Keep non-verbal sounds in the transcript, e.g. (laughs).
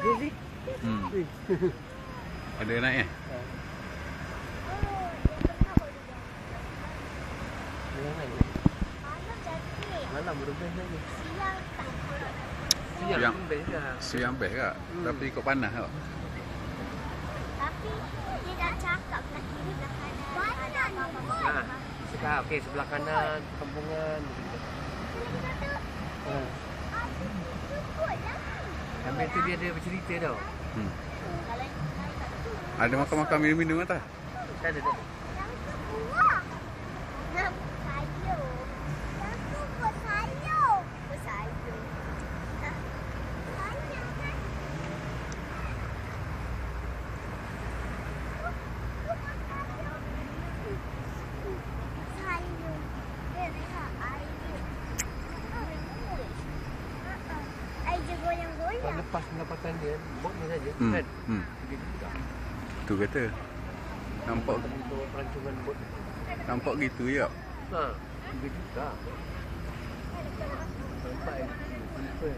Hmm. (laughs) Ada naik eh? Lagi. Siang best lah. Siang best kak. Hmm. Tapi ikut panas kak. Tapi dia dah cakap belah kiri belah kanan. Ada apa-apa. Ha. Sekarang okey sebelah kanan kampungan. Ha. Sambil tu dia ada bercerita tau. Hmm. Ada makan-makan minum-minum atas? Tak ada tak Goyang-goyang. lepas pendapatan dia, bot ni saja Hmm. kan. Hmm. Juga. Tu kata. Nampak perancangan bot. nampak gitu ya. Ha. Juga. Nampak yang simple.